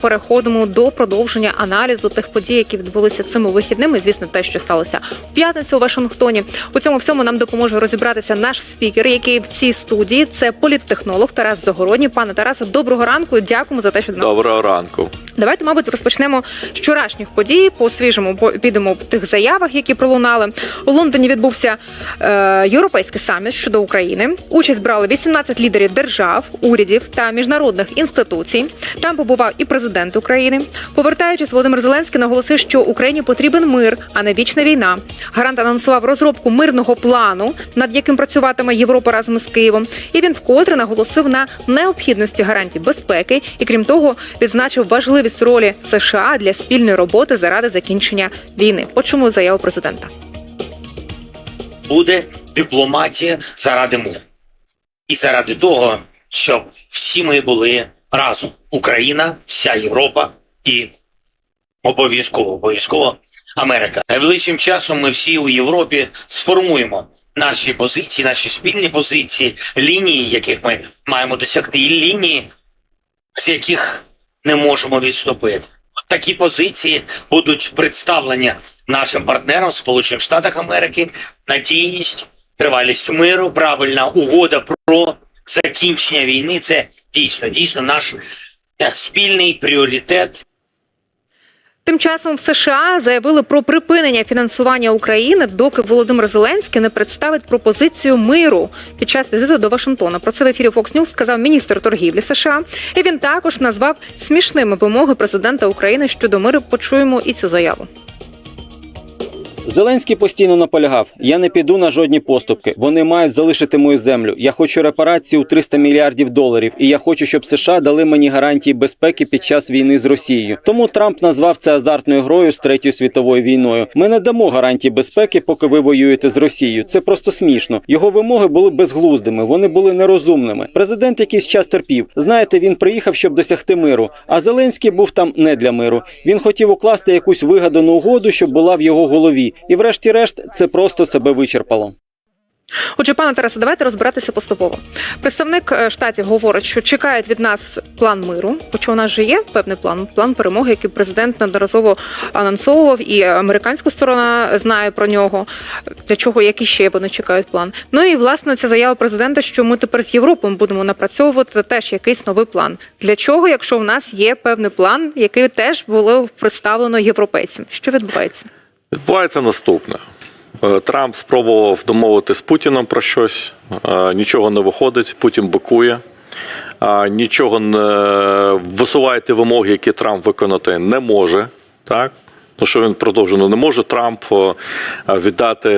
Переходимо до продовження аналізу тих подій, які відбулися цими вихідними. Звісно, те, що сталося в п'ятницю у Вашингтоні. У цьому всьому нам допоможе розібратися наш спікер, який в цій студії це політтехнолог Тарас Загородній. Пане Тарасе, доброго ранку. Дякуємо за те, що до нас Доброго ранку. Давайте, мабуть, розпочнемо з вчорашніх подій. По свіжому підемо в тих заявах, які пролунали. У Лондоні відбувся е, європейський саміт щодо України. Участь брали 18 лідерів держав, урядів та міжнародних інституцій. Там побував і президент України. Повертаючись, Володимир Зеленський наголосив, що Україні потрібен мир, а не вічна війна. Гарант анонсував розробку мирного плану, над яким працюватиме Європа разом з Києвом. І він вкотре наголосив на необхідності гарантій безпеки і, крім того, відзначив важливість ролі США для спільної роботи заради закінчення війни. Почому заяву президента? буде дипломатія заради миру. І заради того, щоб всі ми були разом. Україна, вся Європа і обов'язково, обов'язково Америка. Найближчим часом ми всі у Європі сформуємо наші позиції, наші спільні позиції, лінії, яких ми маємо досягти, і лінії, з яких не можемо відступити. Такі позиції будуть представлені нашим партнерам Сполучених Штатах Америки, надійність, тривалість миру, правильна угода про закінчення війни. Це дійсно дійсно наш е, спільний пріоритет Тим часом в США заявили про припинення фінансування України, доки Володимир Зеленський не представить пропозицію миру під час візиту до Вашингтона. Про це в ефірі Fox News сказав міністр торгівлі США. І він також назвав смішними вимоги президента України щодо миру. Почуємо і цю заяву. Зеленський постійно наполягав: я не піду на жодні поступки. Вони мають залишити мою землю. Я хочу репарації у 300 мільярдів доларів, і я хочу, щоб США дали мені гарантії безпеки під час війни з Росією. Тому Трамп назвав це азартною грою з третьою світовою війною. Ми не дамо гарантії безпеки, поки ви воюєте з Росією. Це просто смішно. Його вимоги були безглуздими, вони були нерозумними. Президент якийсь час терпів. Знаєте, він приїхав, щоб досягти миру. А Зеленський був там не для миру. Він хотів укласти якусь вигадану угоду, щоб була в його голові. І врешті-решт це просто себе вичерпало. Отже, пане Тарасе, давайте розбиратися поступово. Представник е, штатів говорить, що чекають від нас план миру. Хоча у нас же є певний план, план перемоги, який президент неодноразово анонсовував, і американська сторона знає про нього. Для чого які ще вони чекають план? Ну і власне ця заява президента, що ми тепер з Європою будемо напрацьовувати теж якийсь новий план. Для чого, якщо в нас є певний план, який теж було представлено європейцям? Що відбувається? Відбувається наступне. Е, Трамп спробував домовити з Путіном про щось, е, нічого не виходить, Путін бикує. Нічого не висуваєте вимоги, які Трамп виконати не може. Так? Тому що він продовжено не може Трамп е, віддати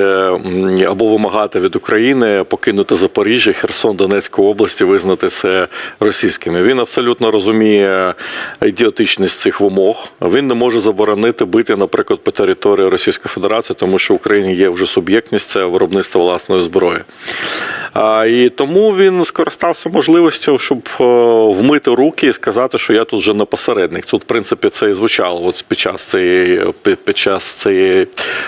або вимагати від України покинути Запоріжжя, Херсон, Донецьку області, визнати це російськими. Він абсолютно розуміє ідіотичність цих вимог. Він не може заборонити бити, наприклад, по території Російської Федерації, тому що в Україні є вже суб'єктність це виробництво власної зброї. І тому він скористався можливістю, щоб е, вмити руки і сказати, що я тут вже не посередник. Тут, в принципі, це і звучало от під час цієї під, час цієї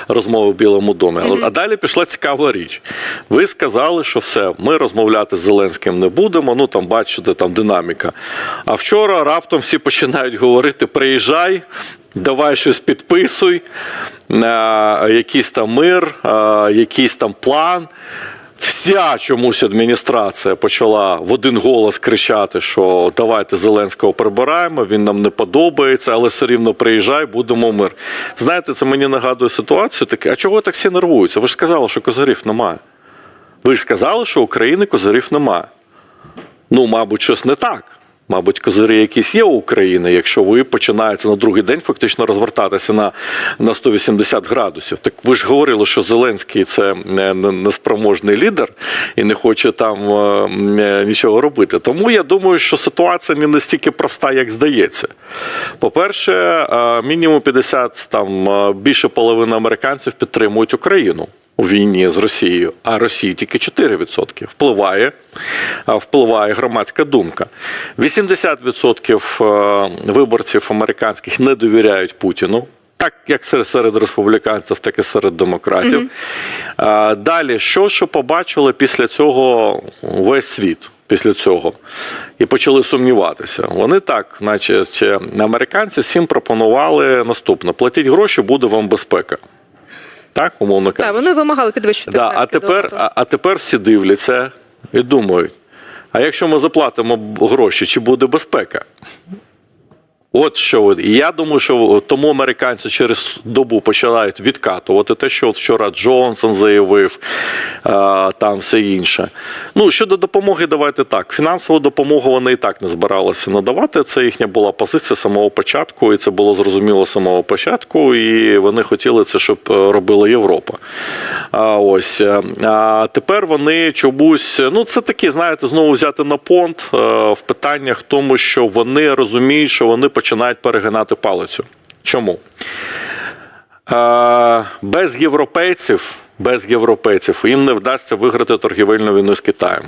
розмови в Білому домі. Але- А далі пішла цікава річ. Ви сказали, що все, ми розмовляти з Зеленським не будемо. Ну там бачите, там динаміка. А вчора раптом всі починають говорити: приїжджай. Давай щось підписуй, е, якийсь там мир, е, якийсь там план. Вся чомусь адміністрація почала в один голос кричати, що давайте Зеленського прибираємо, він нам не подобається, але все рівно приїжджай, будемо мир. Знаєте, це мені нагадує ситуацію Так, а чого так всі нервуються? Ви ж сказали, що козирів немає. Ви ж сказали, що України козирів немає. Ну, мабуть, щось не так. Мабуть, козирі якісь є у України, якщо ви починаєте на другий день фактично розвертатися на, на 180 градусів. Так ви ж говорили, що Зеленський це не- неспроможний лідер і не хоче там е, е, нічого робити. Тому я думаю, що ситуація не настільки проста, як здається. По-перше, е, мінімум 50, там е, більше половини американців підтримують Україну у війні з Росією, а Росії тільки 4%. Впливає, впливає громадська думка. 80% е, виборців американських не довіряють Путіну. Так як серед, республіканців, так і серед демократів. А, Далі, що, що побачили після цього весь світ? після цього і почали сумніватися. Вони так, наче американці, всім пропонували наступне: платіть гроші, буде вам безпека. Так, умовно кажучи. Так, вони вимагали підвищити. Да, а тепер, а, а тепер всі дивляться і думають: а якщо ми заплатимо гроші, чи буде безпека? От що я думаю, що тому американці через добу починають відкатувати те, що вчора Джонсон заявив, там все інше. Ну щодо допомоги, давайте так. Фінансову допомогу вони і так не збиралися надавати. Це їхня була позиція самого початку, і це було зрозуміло з самого початку. І вони хотіли це, щоб е, робила Європа. А ось е, а тепер вони чомусь, ну це такі, знаєте, знову взяти на понт е, в питаннях тому, що вони розуміють, що вони починають перегинати палицю. Чому? Е, Без європейців, без європейців їм не вдасться виграти торгівельну війну з Китаєм.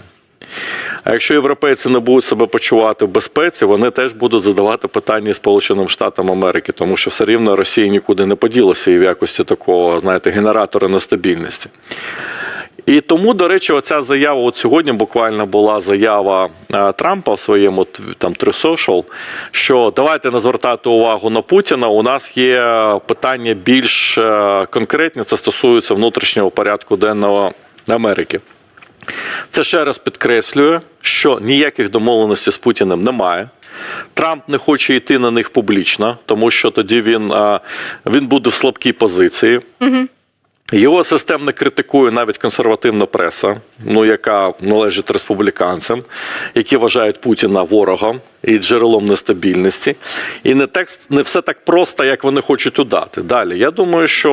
А якщо європейці не будуть себе почувати в безпеці, вони теж будуть задавати питання Сполученим Штатам Америки, тому що все рівно Росія нікуди не поділася і в якості такого, знаєте, генератора нестабільності. І тому, до речі, оця заява, от сьогодні буквально була заява е, Трампа в своєму там True що давайте не звертати увагу на Путіна. У нас є питання більш е, конкретні, це стосується внутрішнього порядку денного Америки. Це ще раз підкреслює, що ніяких домовленостей з Путіним немає. Трамп не хоче йти на них публічно, тому що тоді він, він буде в слабкій позиції. Його системно критикує навіть консервативна преса, ну яка належить республіканцям, які вважають Путіна ворогом і джерелом нестабільності. І не текст не все так просто, як вони хочуть удати. Далі я думаю, що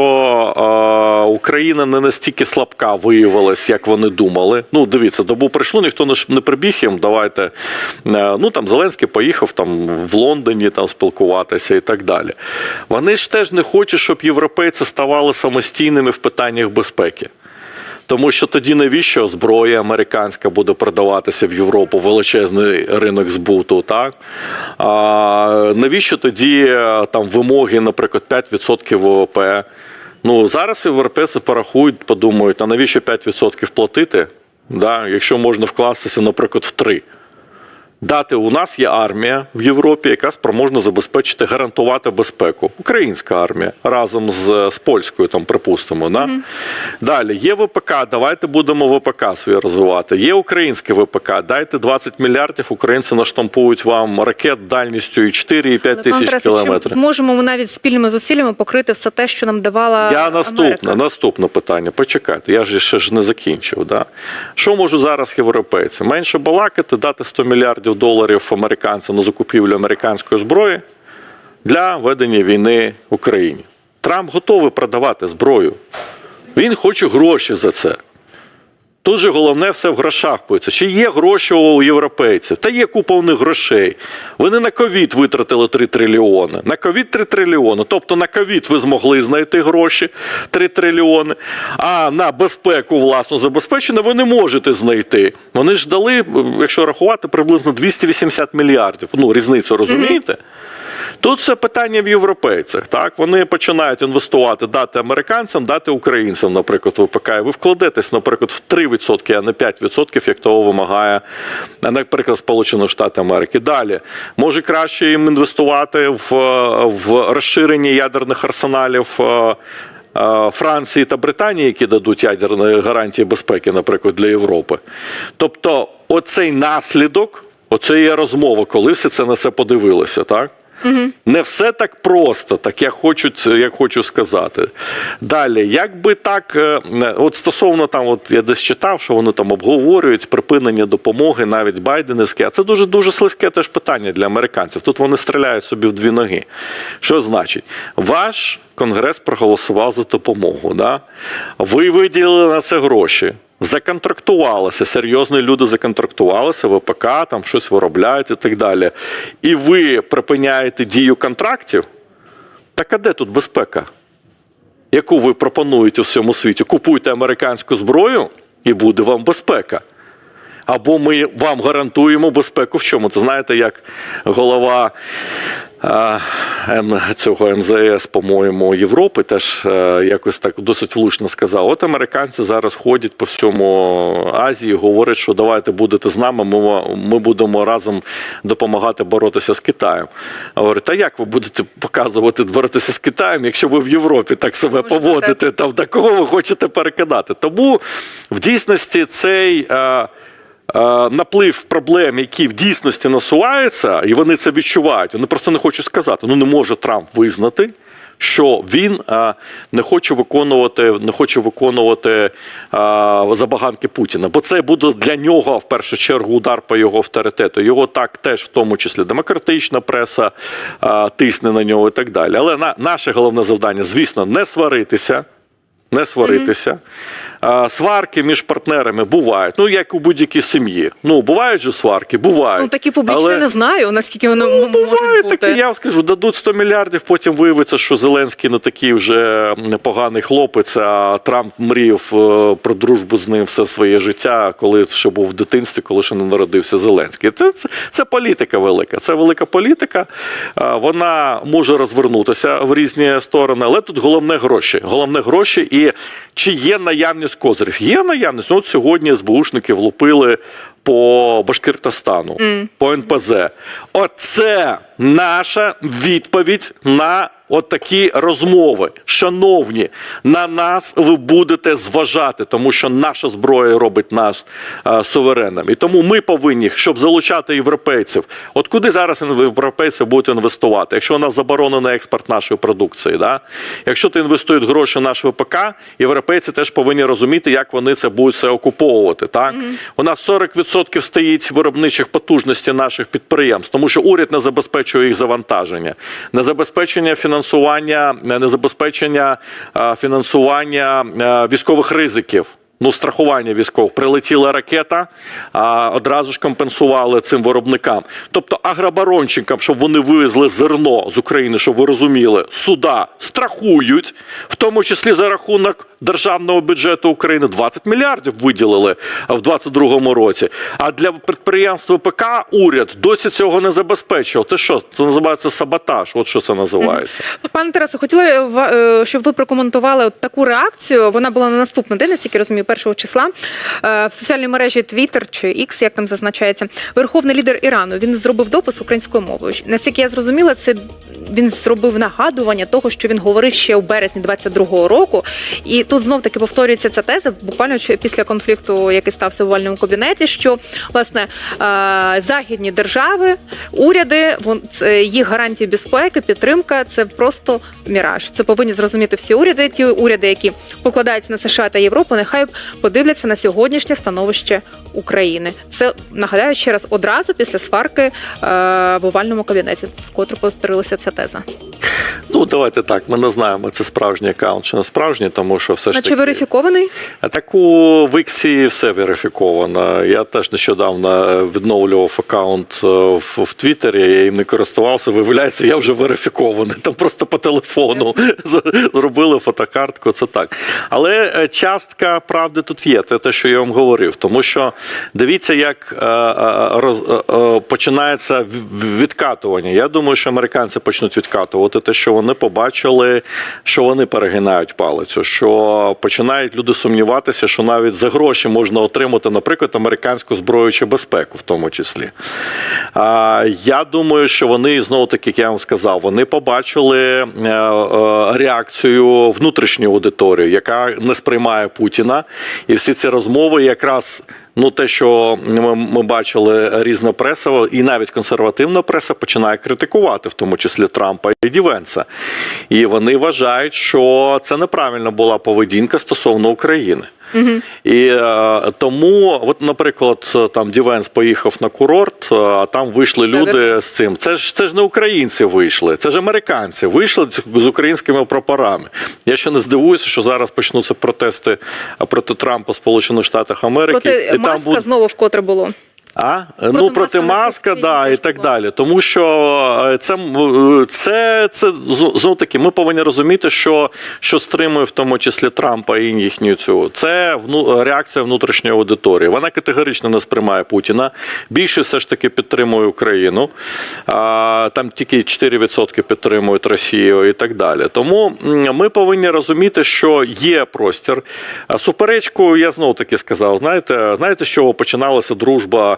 е, Україна не настільки слабка виявилась, як вони думали. Ну, дивіться, добу прийшло, ніхто не, не прибіг їм. Давайте е, ну там Зеленський поїхав там в Лондоні там спілкуватися і так далі. Вони ж теж не хочуть, щоб європейці ставали самостійними в питаннях безпеки. Тому що тоді навіщо зброя американська буде продаватися в Європу, величезний ринок збуту, так? А, навіщо тоді е, там вимоги, наприклад, 5% ВВП? Ну, зараз європейці порахують, подумають, а навіщо 5% платити, да, якщо можна вкластися, наприклад, в 3%. Дати у нас є армія в Європі, яка спроможна забезпечити гарантувати безпеку. Українська армія разом з, з польською, там припустимо. Да? Далі є ВПК. Давайте будемо ВПК свій розвивати. Є українське ВПК. Дайте 20 мільярдів. Українці наштампують вам ракет дальністю і 4, і 5 Але, тисяч кілометрів. зможемо ми навіть спільними зусиллями покрити все те, що нам давала Я наступне, Америка? наступне питання. Почекайте, я ж ще ж не закінчив. Да? Що можуть зараз європейці? Менше балакати, дати 100 мільярдів доларів американцям на закупівлю американської зброї для ведення війни в Україні. Трамп готовий продавати зброю. Він хоче гроші за це. Тут же головне все в грошах поється. Чи є гроші у європейців? Та є купа у них грошей. Вони на ковід витратили 3 трильйони. На ковід 3 трильйони. Тобто на ковід ви змогли знайти гроші 3 трильйони. А на безпеку власну забезпечення ви не можете знайти. Вони ж дали, якщо рахувати, приблизно 280 мільярдів. Ну, різницю розумієте? Тут все питання в європейцях. Так вони починають інвестувати, дати американцям, дати українцям, наприклад, ВПК. Ви вкладетесь, наприклад, в 3%, а не 5%, як того вимагає, наприклад, Сполучені Штати Америки. Далі може краще їм інвестувати в, в розширення ядерних арсеналів. е, е, Франції та Британії, які дадуть ядерні гарантії безпеки, наприклад, для Європи. Тобто, оцей наслідок, оце є розмова, коли все це на це подивилися, так? Не все так просто, так я хочу, це- хочу сказати. Далі, якби так, е, от стосовно там, от я десь читав, що вони там обговорюють припинення допомоги, навіть байденівське, а це дуже дуже слизьке теж питання для американців. Тут вони стріляють собі в дві ноги. Що значить? Ваш конгрес проголосував за допомогу. Да? Ви виділили на це гроші. Законтрактувалися, серйозні люди законтрактувалися, ВПК, там щось виробляють і так далі. І ви припиняєте дію контрактів. Так а де тут безпека? Яку ви пропонуєте у всьому світі? Купуйте американську зброю і буде вам безпека. Або ми вам гарантуємо безпеку в чому? Це знаєте, як голова цього МЗС, по-моєму, Європи теж е, якось так досить влучно сказав. От американці зараз ходять по всьому Азії, говорять, що давайте будете з нами, ми, ми будемо разом допомагати боротися з Китаєм. Говорить, а як ви будете показувати боротися з Китаєм, якщо ви в Європі так себе Може, поводите? Там до кого ви хочете переконати? Тому в дійсності цей. Е, Наплив проблем, які в дійсності насуваються, і вони це відчувають. Вони просто не хочуть сказати. Ну не може Трамп визнати, що він е, не хоче виконувати, не хоче виконувати е, забаганки Путіна. Бо це буде для нього в першу чергу удар по його авторитету. Його так теж, в тому числі, демократична преса е, тисне на нього і так далі. Але на, наше головне завдання, звісно, не сваритися. Не сваритися. А, Сварки між партнерами бувають. Ну, як у будь-якій сім'ї. Ну, бувають же сварки, бувають. Ну такі публічні Але- не знаю, наскільки вони Ну, можуть буває бути. таке, я вам скажу, дадуть 100 мільярдів, потім виявиться, що Зеленський не такий вже непоганий хлопець, а Трамп мріяв е, про дружбу з ним все своє життя, коли ще був в дитинстві, коли ще не народився Зеленський. Це, це, це політика велика. Це велика політика. Вона може розвернутися в різні сторони, але тут головне гроші. Головне гроші і чи є наявність козирів? Є наявність. От сьогодні СБУшники влупили по Башкиртостану, по НПЗ. Оце наша відповідь на от такі розмови. Шановні, на нас ви будете зважати, тому що наша зброя робить нас е, суверенним. І тому ми повинні, щоб залучати європейців. От куди зараз європейці будуть інвестувати? Якщо у нас заборонений експорт нашої продукції, да? якщо ти інвестують гроші в наш ВПК, європейці теж повинні розуміти, як вони це будуть все окуповувати. Так? У нас 40% стоїть виробничих потужностей наших підприємств, тому що уряд не забезпечує їх завантаження, не забезпечення фінансування, не забезпечення фінансування е, військових ризиків. Ну, страхування військових. Прилетіла ракета, а одразу ж компенсували цим виробникам. Тобто агробарончикам, щоб вони вивезли зерно з України, щоб ви розуміли, суда страхують, в тому числі за рахунок державного бюджету України 20 мільярдів виділили в 2022 році. А для підприємств ПК уряд досі цього не забезпечив. Це що? Це називається саботаж. От що це називається. Пане Тарасе, хотіла ва- е, щоб ви прокоментували от таку реакцію. Вона була на наступний день, наскільки розумію, першого числа Е, в соціальній мережі Twitter чи X, як там зазначається, верховний лідер Ірану. Він зробив допис українською мовою. Наскільки я зрозуміла, це він зробив нагадування того, що він говорив ще у березні 22-го року. І тут знов таки повторюється ця теза, буквально після конфлікту, який стався в овальному кабінеті, що власне е, західні держави, уряди, їх гарантії безпеки, підтримка це просто міраж. Це повинні зрозуміти всі уряди. Ті уряди, які покладаються на США та Європу, нехай подивляться на сьогоднішнє становище України. Це нагадаю ще раз одразу після сварки е, в овальному кабінеті, вкотре повторилася ця теза. Ну, давайте так. Ми не знаємо, це справжній аккаунт чи не справжній, тому що все ж Наче таки... верифікований? Так у Віксі все верифіковано. Я теж нещодавно відновлював аккаунт е, в, в Твіттері, я їм не користувався. Виявляється, я вже верифікований. Там просто по телефону зробили фотокартку. Це так. Але е, частка правди тут є. Це те, що я вам говорив. Тому що дивіться, як е, е, роз, е, е, починається відкатування. Я думаю, що американці почнуть відкатувати те, що вони побачили, що вони перегинають палицю, що починають люди сумніватися, що навіть за гроші можна отримати, наприклад, американську зброю чи безпеку, в тому числі. А, я думаю, що вони знову таки, як я вам сказав, вони побачили е, е, реакцію внутрішньої аудиторії, яка не сприймає Путіна, і всі ці розмови якраз. Ну, те, що ми, ми бачили, різна преса, і навіть консервативна преса починає критикувати, в тому числі Трампа і Дівенса. І вони вважають, що це неправильна була поведінка стосовно України. І е, тому, от, наприклад, там Дівенс поїхав на курорт, е, а там вийшли люди з цим. Це ж це ж не українці вийшли, це ж американці вийшли з, українськими прапорами. Я ще не здивуюся, що зараз почнуться протести проти Трампа в Сполучених Штатах Америки. Проти і там маска буде знову вкотре було. А? ну, проти на маска, да, і так була. далі. Тому що е, це, м, це, це знов таки, ми повинні розуміти, що, що стримує в тому числі Трампа і їхню цю. Це вну, реакція внутрішньої аудиторії. Вона категорично не сприймає Путіна. Більше все ж таки підтримує Україну. А, там тільки 4% підтримують Росію і так далі. Тому ми повинні розуміти, що є простір. Суперечку, я знов таки сказав, знаєте, знаєте, з чого починалася дружба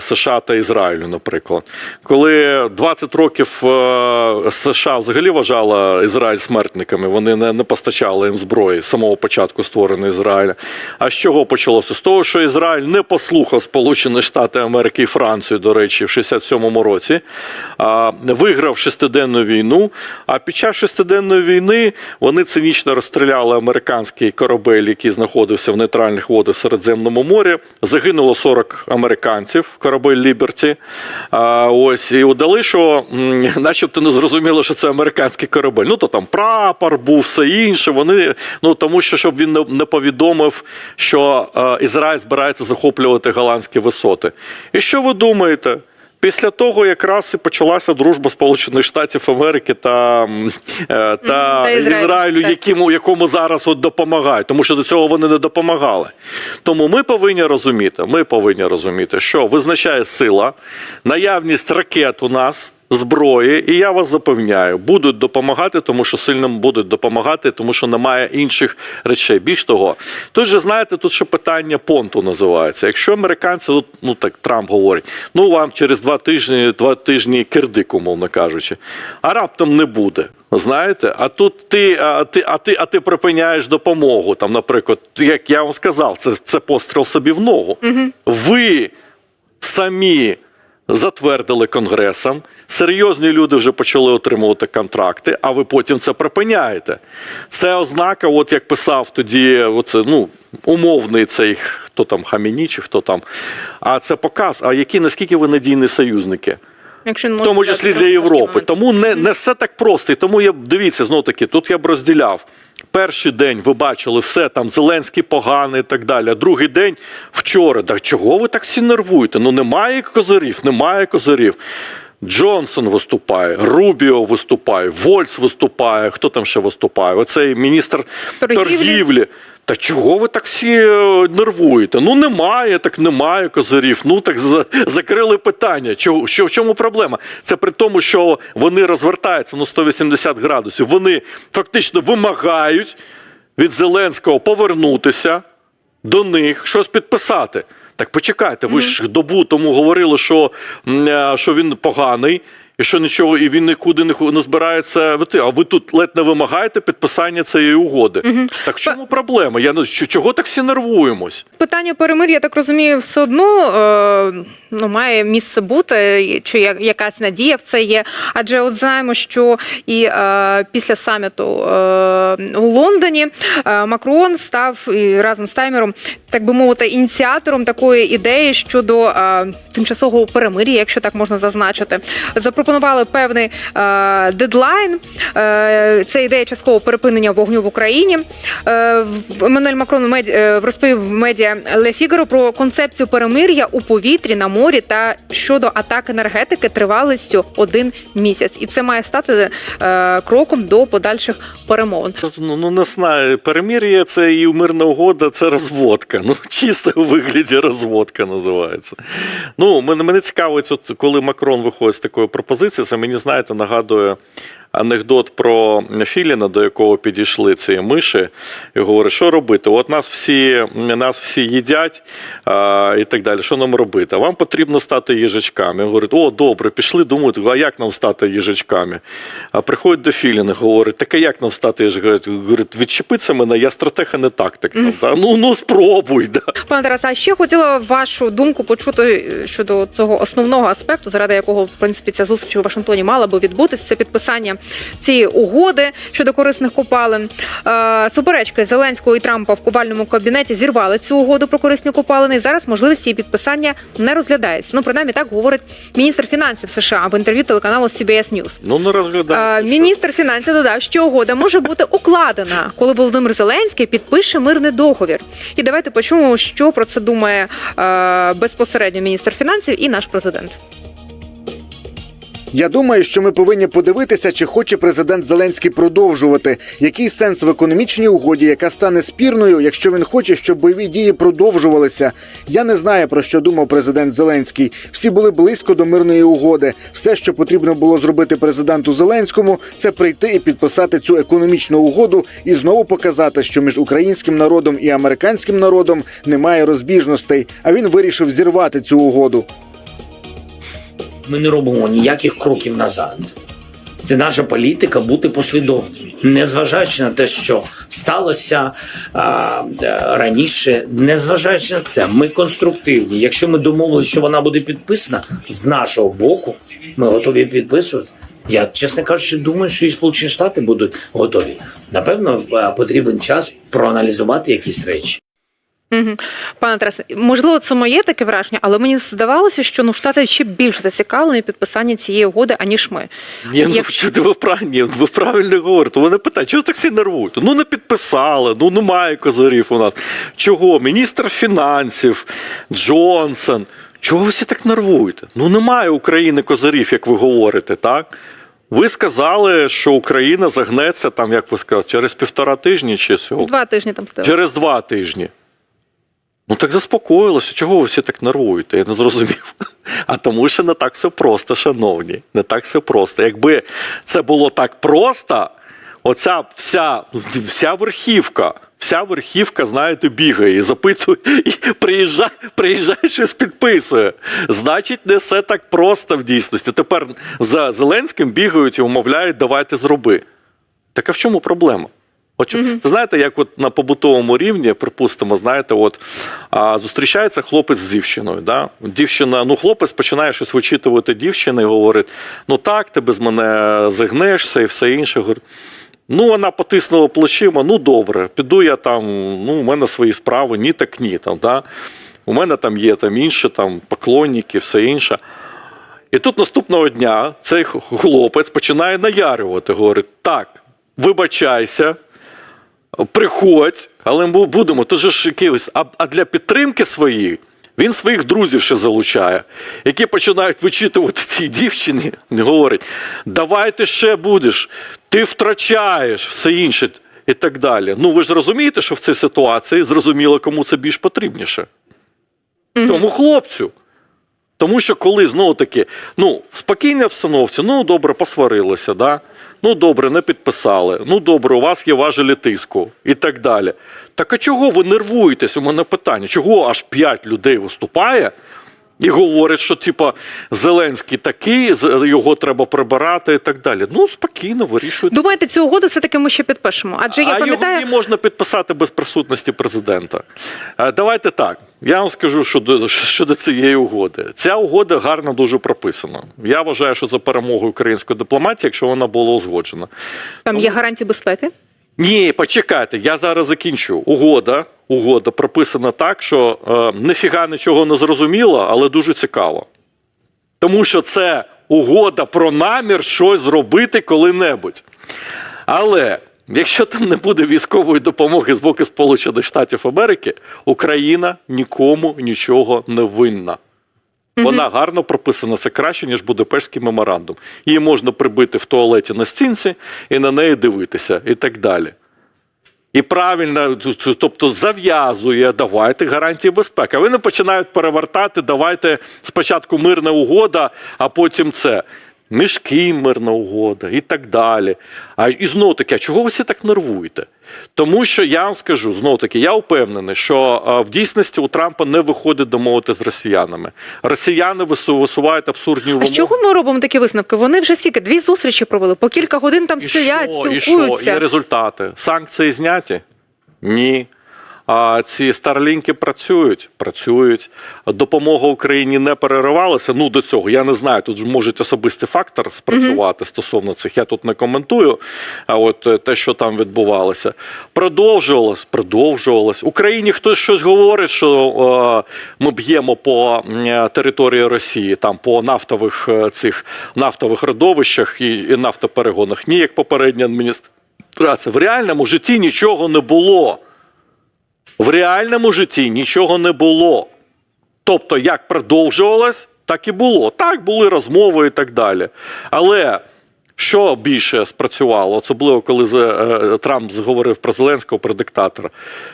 США та Ізраїлю, наприклад. Коли 20 років е, США взагалі вважала Ізраїль смертниками, вони не, не постачали їм зброї з самого початку створеної Ізраїля. А з чого почалося? З того, що Ізраїль не послухав Сполучені Штати Америки і Францію, до речі, в 67-му році, виграв шестиденну війну. А під час шестиденної війни вони цинічно розстріляли американський корабель, який знаходився в нейтральних водах Середземному морі. Загинуло 40 американців, корабель Ліберті. Ось і удали, що начебто не зрозуміло, що це американський корабель. Ну то там прапор був, все інше. Вони ну тому, що щоб він не, не повідомив, що е, Ізраїль збирається захоплювати голландські висоти. І що ви думаєте? Після того якраз і почалася дружба Сполучених Штатів Америки та, е, та, та Ізраїлю, Ізраїлю, якому, якому зараз от допомагають, тому що до цього вони не допомагали. Тому ми повинні розуміти, ми повинні розуміти, що визначає сила, наявність ракет у нас. Зброї, і я вас запевняю, будуть допомагати, тому що сильним будуть допомагати, тому що немає інших речей. Більш того, тут же знаєте, тут ще питання понту називається. Якщо американці, ну так Трамп говорить, ну вам через два тижні, два тижні кирдик, умовно кажучи, а раптом не буде. Знаєте, а тут ти, а ти, а ти, а ти припиняєш допомогу. Там, наприклад, як я вам сказав, це, це постріл собі в ногу. Ви самі затвердили конгресом. Серйозні люди вже почали отримувати контракти, а ви потім це припиняєте. Це ознака, от як писав тоді, оце, ну, умовний цей хто там Хаміні чи хто там. А це показ, а які наскільки ви надійні союзники. Якщо не В тому числі для Європи. Тому не, не все так просто. І тому я дивіться, знову таки, тут я б розділяв. Перший день ви бачили все там Зеленський поганий і так далі. А другий день вчора. Так чого ви так всі нервуєте? Ну немає козирів, немає козирів. Джонсон виступає, Рубіо виступає, Вольц виступає. Хто там ще виступає? Оцей міністр Торгівлі. торгівлі. Та чого ви так всі е, нервуєте? Ну немає, так немає козирів. Ну так закрили питання. Чого, що, в чому проблема? Це при тому, що вони розвертаються на 180 градусів. Вони фактично вимагають від Зеленського повернутися до них, щось підписати. Так почекайте, ви ж добу тому говорили, що, е, що він поганий. І що нічого, і він нікуди не, не збирається вийти. А ви тут ледь не вимагаєте підписання цієї угоди. Так в чому проблема? Я чого так всі нервуємось? Питання перемир'я, я так розумію, все одно е, ну, має місце бути, чи я- якась надія в це є. Адже от знаємо, що і е, після саміту е, у Лондоні е, Макрон став і разом з Таймером, так би мовити, ініціатором такої ідеї щодо е, тимчасового перемир'я, якщо так можна зазначити. Запропонували певний е, дедлайн. Е, це ідея часткового перепинення вогню в Україні. Е, Еммануель Макрон в меді- е, розповів медіа Ле Фігаро про концепцію перемир'я у повітрі, на морі та щодо атак енергетики тривалістю один місяць. І це має стати е, кроком до подальших перемовин. Ну, ну не знаю, перемір'я це і мирна угода, це розводка. Ну, чисто у вигляді розводка називається. Ну, мене, мене цікавить, коли Макрон виходить з такою пропозицією, це мені, знаєте, нагадує. Анекдот про Філіна, до якого підійшли ці миші, і говорить, що робити? От нас всі, нас всі їдять а, і так далі. Що нам робити? А вам потрібно стати їжачками. Він говорить, о, добре, пішли, думають, а як нам стати їжачками? А приходить до Філіна, говорить, так а як нам стати їжачками? Говорить, відчепиться мене, я стратег, а не тактик. Там, да? Ну, ну спробуй. Да. Пане Тарасе, а ще хотіла вашу думку почути е, щодо цього основного аспекту, заради якого в принципі ця зустріч у Вашингтоні мала би відбутися. Це підписання цієї угоди щодо корисних копалин. Е, суперечки Зеленського і Трампа в ковальному кабінеті зірвали цю угоду про корисні копалини. І зараз можливість її підписання не розглядається. Ну принаймні так говорить міністр фінансів США в інтерв'ю телеканалу CBS News. Ну не Е, розглядають. Міністр фінансів додав, що угода може бути укладена, коли Володимир Зеленський підпише мирний договір. І давайте почуємо, що про це думає е, безпосередньо міністр фінансів і наш президент. Я думаю, що ми повинні подивитися, чи хоче президент Зеленський продовжувати. Який сенс в економічній угоді, яка стане спірною, якщо він хоче, щоб бойові дії продовжувалися. Я не знаю про що думав президент Зеленський. Всі були близько до мирної угоди. Все, що потрібно було зробити президенту Зеленському, це прийти і підписати цю економічну угоду і знову показати, що між українським народом і американським народом немає розбіжностей. А він вирішив зірвати цю угоду. Ми не робимо ніяких кроків назад. Це наша політика бути послідовним, незважаючи на те, що сталося а, е, раніше, незважаючи на це, ми конструктивні. Якщо ми домовилися, що вона буде підписана з нашого боку, ми готові підписувати. Я, чесно кажучи, думаю, що і Сполучені Штати будуть готові. Напевно, е, потрібен час проаналізувати якісь речі. Угу. Пане Тарасе, можливо, це моє таке враження, але мені здавалося, що ну штати ще більш зацікавлені в підписанні цієї угоди, аніж ми. Ні, ну, Якщо- чути, ви, правильні, ви правильно говорите. Вони питають, чого так всі нервуєте? Ну не підписали, ну немає козирів у нас. Чого? Міністр фінансів, Джонсон. Чого ви всі так нервуєте? Ну немає України козирів, як ви говорите, так? Ви сказали, що Україна загнеться там, як ви сказали, через півтора тижні чи всього? Два тижні там стало. Через два тижні. Ну так заспокоїлося. Чого ви всі так нервуєте? Я не зрозумів. А тому, що не так все просто, шановні. Не так все просто. Якби це було так просто, оця вся, вся верхівка. Вся верхівка, знаєте, бігає і запитує, і приїжджає, приїжджає щось підписує. Значить, не все так просто в дійсності. Тепер за Зеленським бігають і умовляють, давайте зроби. Так а в чому проблема? От, чому- Знаєте, як от на побутовому рівні, припустимо, знаєте, от а, зустрічається хлопець з дівчиною. Да? Дівчина, ну хлопець починає щось вичитувати дівчини і говорить: ну так, ти без мене загнешся і все інше. Говорить, Ну, вона потиснула плечима, ну добре, піду я там, ну, у мене свої справи, ні так ні. Там, да? У мене там є там інші там, поклонники, все інше. І тут наступного дня цей хлопець починає наярювати. Говорить: так, вибачайся, приходь, але ми будемо. То же ж якийсь. А, а для підтримки своєї він своїх друзів ще залучає, які починають вичитувати цій дівчині, говорять: давай ти ще будеш, ти втрачаєш все інше і так далі. Ну ви ж розумієте, що в цій ситуації зрозуміло, кому це більш потрібніше. Цьому хлопцю. Тому що коли знову таки, ну, в спокійній обстановці, ну добре, посварилися, да? Ну добре, не підписали, ну добре, у вас є важелі тиску і так далі. Так а чого ви нервуєтесь? У мене питання, чого аж п'ять людей виступає і говорять, що типа Зеленський такий, його треба прибирати і так далі. Ну, спокійно вирішуйте. Думаєте, цю угоду все таки ми ще підпишемо? Адже я а його пам'ятаю, не можна підписати без присутності президента. Е, Давайте так. Я вам скажу щодо, щодо цієї угоди. Ця угода гарно дуже прописана. Я вважаю, що це перемога української дипломатії, якщо вона була узгоджена. там є гарантії безпеки. Ні, почекайте, я зараз закінчу. Угода, угода прописана так, що е, ніфіга нічого не зрозуміло, але дуже цікаво. Тому що це угода про намір щось зробити коли-небудь. Але якщо там не буде військової допомоги з боку Сполучених Штатів Америки, Україна нікому нічого не винна. Вона гарно прописана, це краще, ніж Будапештський меморандум. Її можна прибити в туалеті на стінці і на неї дивитися, і так далі. І правильно, тобто зав'язує, давайте гарантії безпеки. А вони починають перевертати, давайте спочатку мирна угода, а потім це. Мішки мирна угода і так далі. А і знову таки, а чого ви всі так нервуєте? Тому що я вам скажу знову таки, я впевнений, що а, в дійсності у Трампа не виходить домовити з росіянами. Росіяни вису- висувають абсурдні А з чого ми робимо такі висновки? Вони вже скільки дві зустрічі провели, по кілька годин там І сидять, що? І що? спілкуються. Є результати. Санкції зняті? Ні. А ці старлінки працюють, працюють. Допомога Україні не переривалася. Ну до цього я не знаю. Тут може особистий фактор спрацювати стосовно цих. Я тут не коментую. А от е, те, що там відбувалося, продовжувалось, продовжувалось. Україні хтось щось говорить, що е, ми б'ємо по е, території Росії, там по нафтових е, цих нафтових родовищах і, і нафтоперегонах. Ні, як попередня адміністрація. В реальному житті нічого не було. В реальному житті нічого не було. Тобто, як продовжувалось, так і було. Так, були розмови і так далі. Але що більше спрацювало, особливо коли е, Трамп заговорив про Зеленського, про диктатора,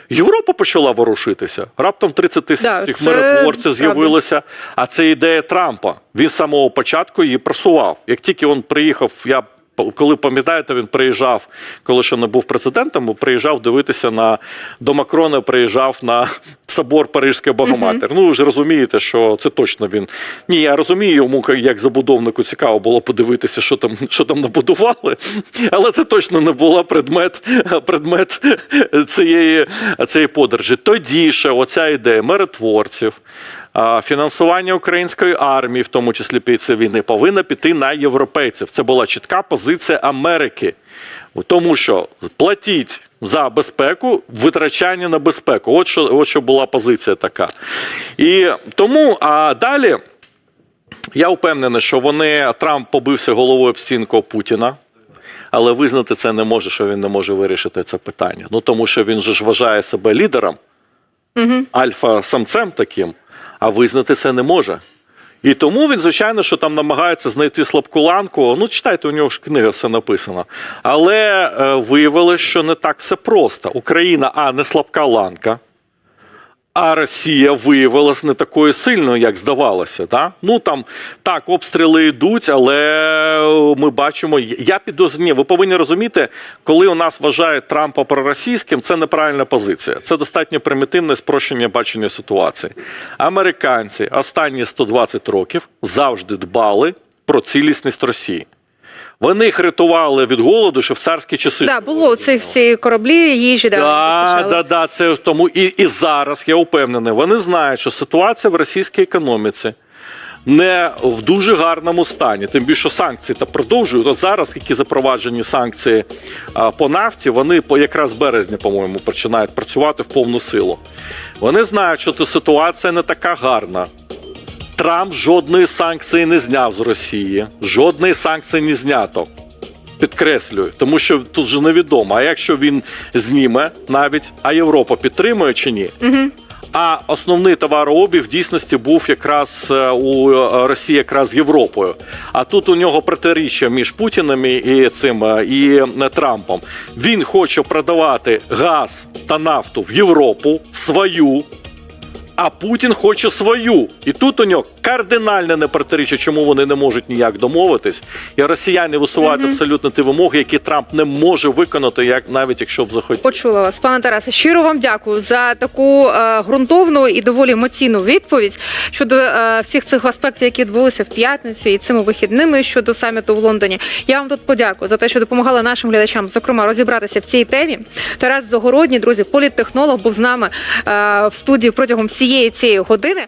Європа почала ворушитися. Раптом 30 тисяч Да, цих миротворців з'явилося. А це ідея Трампа. Він з самого початку її просував. Як тільки він приїхав, я коли пам'ятаєте, він приїжджав, коли ще не був президентом, приїжджав дивитися на до Макрона, приїжджав на собор Парижської Богоматер. Ну ви ж розумієте, що це точно він. Ні, я розумію, йому як забудовнику цікаво було подивитися, що там, що там набудували, але це точно не була предмет, предмет цієї, цієї подорожі. Тоді ще оця ідея миротворців. Фінансування української армії, в тому числі під час війни, повинна піти на європейців. Це була чітка позиція Америки. Тому що платіть за безпеку, витрачання на безпеку. От що, от що була позиція така. І тому, а далі я впевнений, що вони Трамп побився головою об стінку Путіна. Але визнати це не може, що він не може вирішити це питання. Ну тому що він же ж вважає себе лідером, альфа-самцем таким, а визнати це не може. І тому він, звичайно, що там намагається знайти слабку ланку. Ну, читайте, у нього ж книга все написано. Але е, виявилось, що не так все просто. Україна, а не слабка ланка. А Росія виявилась не такою сильною, як здавалося. Да? Ну там так, обстріли йдуть, але ми бачимо. Я підозрюю, ви повинні розуміти, коли у нас вважають Трампа проросійським, це неправильна позиція. Це достатньо примітивне спрощення бачення ситуації. Американці останні 120 років завжди дбали про цілісність Росії. Вони їх рятували від голоду, що в царські часи. Да, було ці всі кораблі, їжі, да, Да, да, да, це тому і, і зараз я впевнений. Вони знають, що ситуація в російській економіці не в дуже гарному стані. Тим більше санкції та продовжують. От зараз, які запроваджені санкції а, по нафті, вони по якраз березня, по-моєму, починають працювати в повну силу. Вони знають, що ситуація не така гарна. Трамп жодної санкції не зняв з Росії, жодної санкції не знято. Підкреслюю, тому що тут же невідомо. А якщо він зніме навіть, а Європа підтримує чи ні? А основний товарообіг в дійсності був якраз е, у е, Росії, якраз з Європою. А тут у нього протиріччя між Путіним і цим е, і Трампом. Він хоче продавати газ та нафту в Європу свою. А Путін хоче свою. І тут у нього кардинальне непротиріччя, чому вони не можуть ніяк домовитись. І росіяни висувають абсолютно ті вимоги, які Трамп не може виконати, як навіть якщо б захотів. Почула вас, пане Тарасе. Щиро вам дякую за таку е, ґрунтовну і доволі емоційну відповідь щодо е, всіх цих аспектів, які відбулися в п'ятницю і цими вихідними щодо саміту в Лондоні. Я вам тут подякую за те, що допомагали нашим глядачам, зокрема, розібратися в цій темі. Тарас Загородній, друзі, політтехнолог, був з нами е, в студії протягом всієї цієї години.